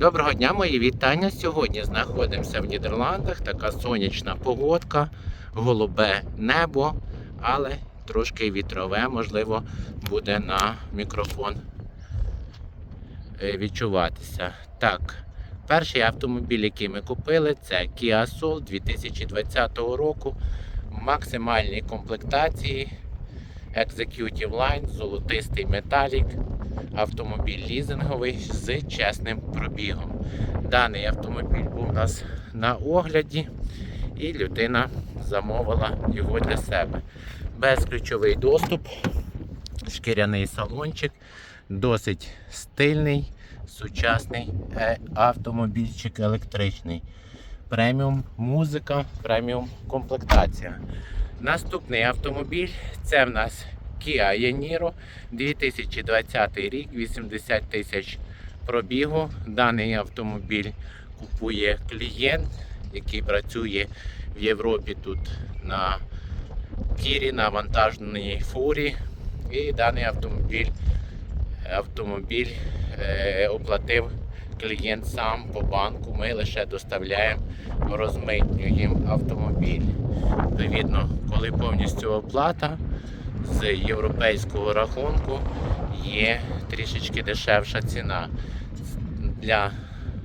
Доброго дня, мої вітання. Сьогодні знаходимося в Нідерландах. Така сонячна погодка, голубе небо, але трошки вітрове, можливо, буде на мікрофон е, відчуватися. Так, перший автомобіль, який ми купили, це Kia Soul 2020 року максимальній комплектації. Executive Line, золотистий металік, автомобіль лізинговий з чесним пробігом. Даний автомобіль був у нас на огляді, і людина замовила його для себе. Безключовий доступ, шкіряний салончик, досить стильний, сучасний е, автомобільчик електричний. Преміум музика, преміум комплектація. Наступний автомобіль це в нас Kia Yaniro 2020 рік, 80 тисяч пробігу. Даний автомобіль купує клієнт, який працює в Європі тут на тірі, на вантажній фурі. І даний автомобіль, автомобіль е, оплатив клієнт сам по банку. Ми лише доставляємо, розмитнюємо автомобіль. Відповідно, коли повністю оплата з європейського рахунку є трішечки дешевша ціна. Для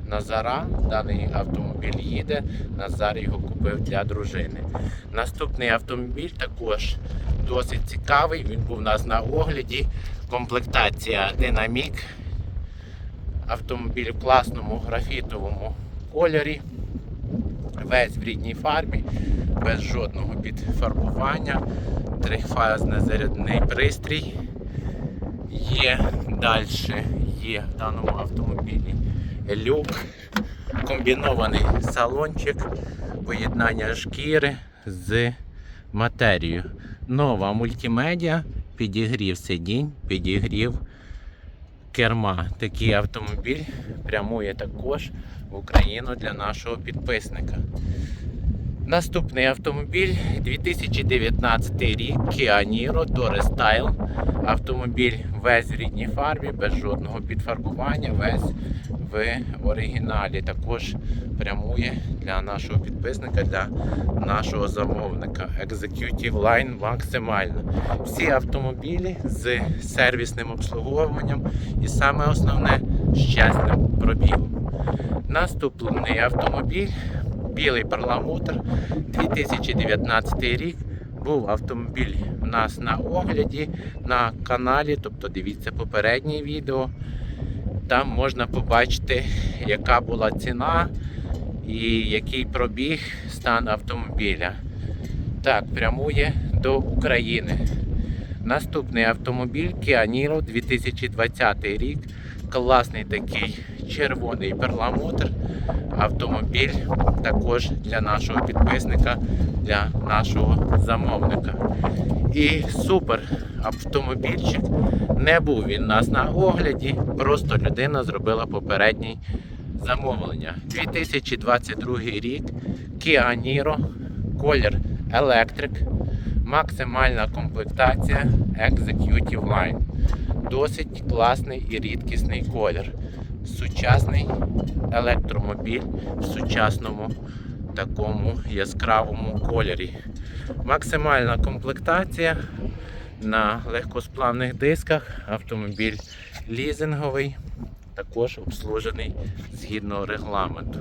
Назара даний автомобіль їде. Назар його купив для дружини. Наступний автомобіль також досить цікавий. Він був у нас на огляді. Комплектація Динамік. Автомобіль в класному графітовому кольорі. Весь в рідній фарбі, без жодного підфарбування. Трифазний зарядний пристрій. Є далі, є в даному автомобілі люк, комбінований салончик, поєднання шкіри з матерією. Нова мультимедіа, підігрів сидінь, підігрів керма. Такий автомобіль прямує також в Україну для нашого підписника. Наступний автомобіль 2019 рік Kia Niro Tourer Style. Автомобіль весь в рідній фарбі, без жодного підфарбування, весь в оригіналі. Також прямує для нашого підписника, для нашого замовника. Executive Line максимально. Всі автомобілі з сервісним обслуговуванням і саме основне з чесним пробігом. Наступний автомобіль білий перламутр 2019 рік. Був автомобіль у нас на огляді на каналі, тобто дивіться попереднє відео. Там можна побачити, яка була ціна і який пробіг стан автомобіля. Так, прямує до України. Наступний автомобіль Kia Niro 2020 рік. Класний такий червоний перламутр. Автомобіль також для нашого підписника, для нашого замовника. І супер автомобільчик. Не був він нас на огляді, просто людина зробила попереднє замовлення. 2022 рік Kia Niro, колір електрик, максимальна комплектація Executive Line. Досить класний і рідкісний колір. Сучасний електромобіль в сучасному такому яскравому кольорі. Максимальна комплектація на легкосплавних дисках. Автомобіль лізинговий, також обслужений згідно регламенту.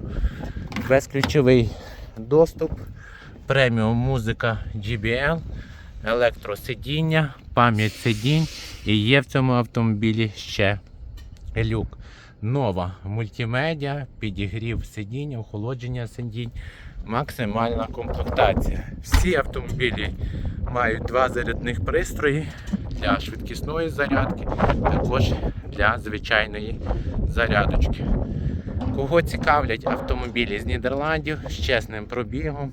Безключовий доступ, преміум музика GBL, електросидіння, пам'ять сидінь і є в цьому автомобілі ще люк. Нова мультимедіа, підігрів сидінь, охолодження сидінь, максимальна комплектація. Всі автомобілі мають два зарядних пристрої для швидкісної зарядки, також для звичайної зарядочки. Кого цікавлять автомобілі з Нідерландів з чесним пробігом,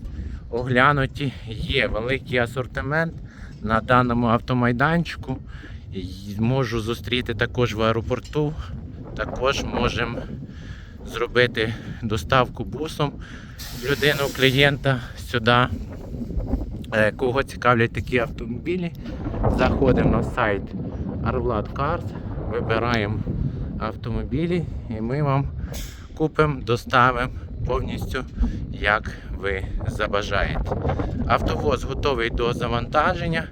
оглянуті, є великий асортимент на даному автомайданчику. Можу зустріти також в аеропорту. Також можемо зробити доставку бусом людину, клієнта сюди. Е, Кого цікавлять такі автомобілі, заходимо на сайт Arvlad Cars, вибираємо автомобілі і ми вам купимо, доставимо повністю, як ви забажаєте. Автовоз готовий до завантаження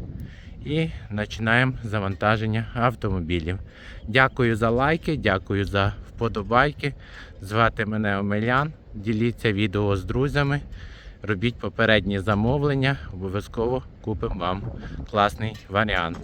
і починаємо завантаження автомобілів. Дякую за лайки, дякую за вподобайки. Звати мене Омелян. Діліться відео з друзями. Робіть попередні замовлення, обов'язково купимо вам класний варіант.